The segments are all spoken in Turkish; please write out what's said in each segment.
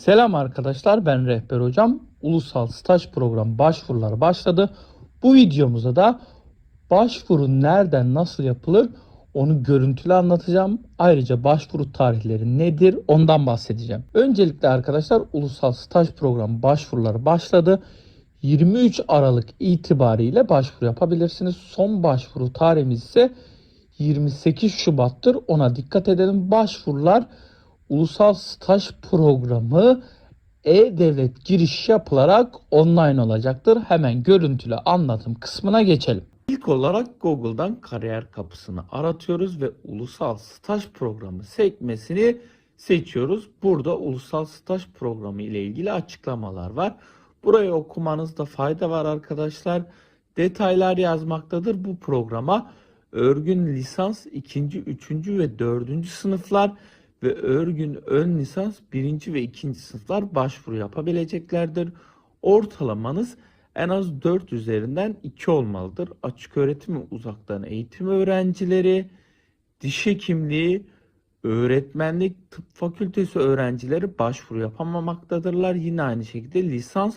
Selam arkadaşlar ben Rehber Hocam. Ulusal Staj Programı başvuruları başladı. Bu videomuzda da başvuru nereden nasıl yapılır onu görüntülü anlatacağım. Ayrıca başvuru tarihleri nedir ondan bahsedeceğim. Öncelikle arkadaşlar Ulusal Staj Programı başvuruları başladı. 23 Aralık itibariyle başvuru yapabilirsiniz. Son başvuru tarihimiz ise 28 Şubat'tır. Ona dikkat edelim. Başvurular Ulusal Staj Programı e-devlet giriş yapılarak online olacaktır. Hemen görüntülü anlatım kısmına geçelim. İlk olarak Google'dan kariyer kapısını aratıyoruz ve Ulusal Staj Programı sekmesini seçiyoruz. Burada Ulusal Staj Programı ile ilgili açıklamalar var. Burayı okumanızda fayda var arkadaşlar. Detaylar yazmaktadır bu programa. Örgün lisans 2. 3. ve 4. sınıflar ve örgün ön lisans 1. ve 2. sınıflar başvuru yapabileceklerdir. Ortalamanız en az 4 üzerinden 2 olmalıdır. Açık öğretim uzaktan eğitim öğrencileri, diş hekimliği, öğretmenlik, tıp fakültesi öğrencileri başvuru yapamamaktadırlar. Yine aynı şekilde lisans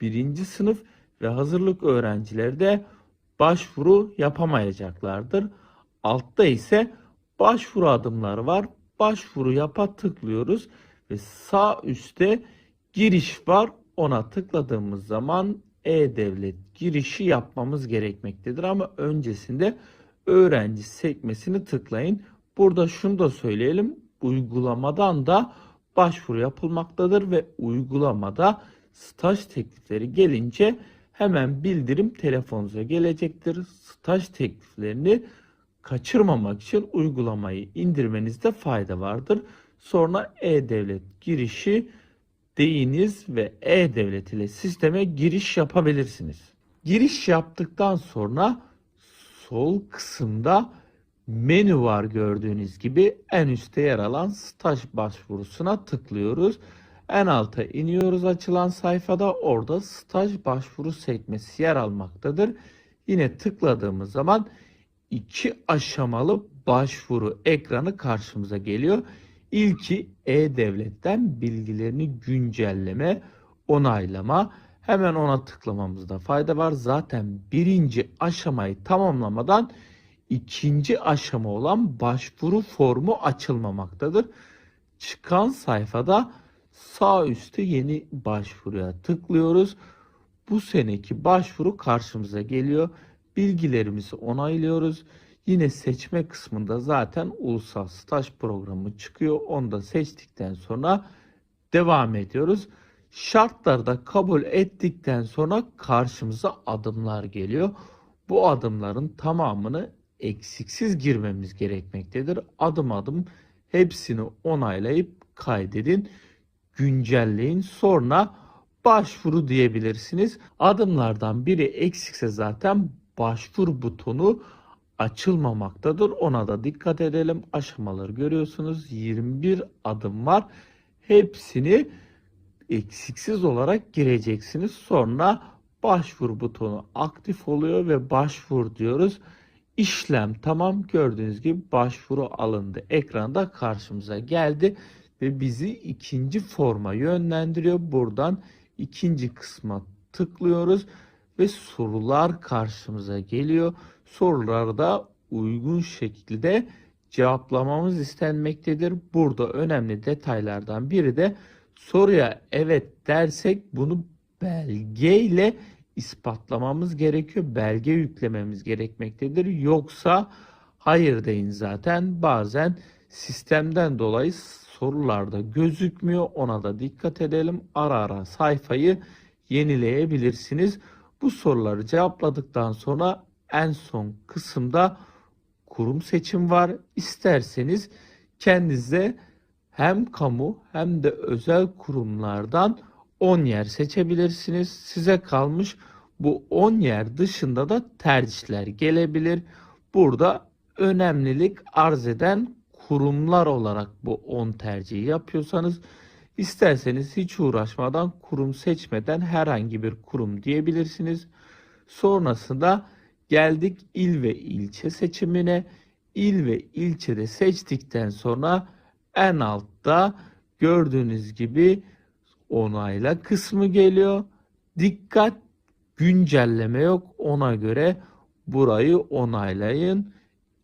1. sınıf ve hazırlık öğrencileri de başvuru yapamayacaklardır. Altta ise başvuru adımları var. Başvuru yapa tıklıyoruz ve sağ üstte giriş var. Ona tıkladığımız zaman e-devlet girişi yapmamız gerekmektedir ama öncesinde öğrenci sekmesini tıklayın. Burada şunu da söyleyelim. Uygulamadan da başvuru yapılmaktadır ve uygulamada staj teklifleri gelince hemen bildirim telefonunuza gelecektir. Staj tekliflerini kaçırmamak için uygulamayı indirmenizde fayda vardır. Sonra e-devlet girişi deyiniz ve e-devlet ile sisteme giriş yapabilirsiniz. Giriş yaptıktan sonra sol kısımda menü var gördüğünüz gibi en üstte yer alan staj başvurusuna tıklıyoruz. En alta iniyoruz açılan sayfada orada staj başvuru sekmesi yer almaktadır. Yine tıkladığımız zaman iki aşamalı başvuru ekranı karşımıza geliyor. İlki E-Devlet'ten bilgilerini güncelleme, onaylama. Hemen ona tıklamamızda fayda var. Zaten birinci aşamayı tamamlamadan ikinci aşama olan başvuru formu açılmamaktadır. Çıkan sayfada sağ üstte yeni başvuruya tıklıyoruz. Bu seneki başvuru karşımıza geliyor. Bilgilerimizi onaylıyoruz. Yine seçme kısmında zaten ulusal staj programı çıkıyor. Onu da seçtikten sonra devam ediyoruz. Şartlarda kabul ettikten sonra karşımıza adımlar geliyor. Bu adımların tamamını eksiksiz girmemiz gerekmektedir. Adım adım hepsini onaylayıp kaydedin, güncelleyin. Sonra başvuru diyebilirsiniz. Adımlardan biri eksikse zaten başvur butonu açılmamaktadır. Ona da dikkat edelim. Aşamaları görüyorsunuz. 21 adım var. Hepsini eksiksiz olarak gireceksiniz. Sonra başvur butonu aktif oluyor ve başvur diyoruz. İşlem tamam gördüğünüz gibi başvuru alındı. Ekranda karşımıza geldi ve bizi ikinci forma yönlendiriyor. Buradan ikinci kısma tıklıyoruz ve sorular karşımıza geliyor. Soruları da uygun şekilde cevaplamamız istenmektedir. Burada önemli detaylardan biri de soruya evet dersek bunu belgeyle ispatlamamız gerekiyor. Belge yüklememiz gerekmektedir. Yoksa hayır deyin zaten bazen sistemden dolayı sorularda gözükmüyor. Ona da dikkat edelim. Ara ara sayfayı yenileyebilirsiniz. Bu soruları cevapladıktan sonra en son kısımda kurum seçim var. İsterseniz kendinize hem kamu hem de özel kurumlardan 10 yer seçebilirsiniz. Size kalmış bu 10 yer dışında da tercihler gelebilir. Burada önemlilik arz eden kurumlar olarak bu 10 tercihi yapıyorsanız isterseniz hiç uğraşmadan kurum seçmeden herhangi bir kurum diyebilirsiniz. Sonrasında geldik il ve ilçe seçimine. İl ve ilçede seçtikten sonra en altta gördüğünüz gibi onayla kısmı geliyor. Dikkat güncelleme yok. Ona göre burayı onaylayın.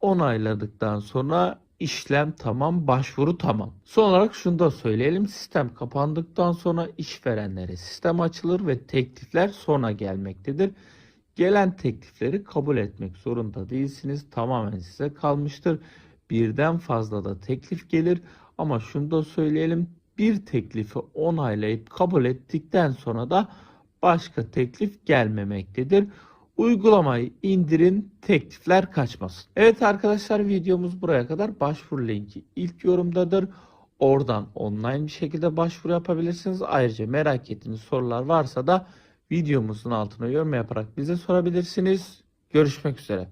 Onayladıktan sonra işlem tamam, başvuru tamam. Son olarak şunu da söyleyelim. Sistem kapandıktan sonra işverenlere sistem açılır ve teklifler sonra gelmektedir. Gelen teklifleri kabul etmek zorunda değilsiniz. Tamamen size kalmıştır. Birden fazla da teklif gelir ama şunu da söyleyelim. Bir teklifi onaylayıp kabul ettikten sonra da başka teklif gelmemektedir. Uygulamayı indirin, teklifler kaçmasın. Evet arkadaşlar videomuz buraya kadar. Başvuru linki ilk yorumdadır. Oradan online bir şekilde başvuru yapabilirsiniz. Ayrıca merak ettiğiniz sorular varsa da videomuzun altına yorum yaparak bize sorabilirsiniz. Görüşmek üzere.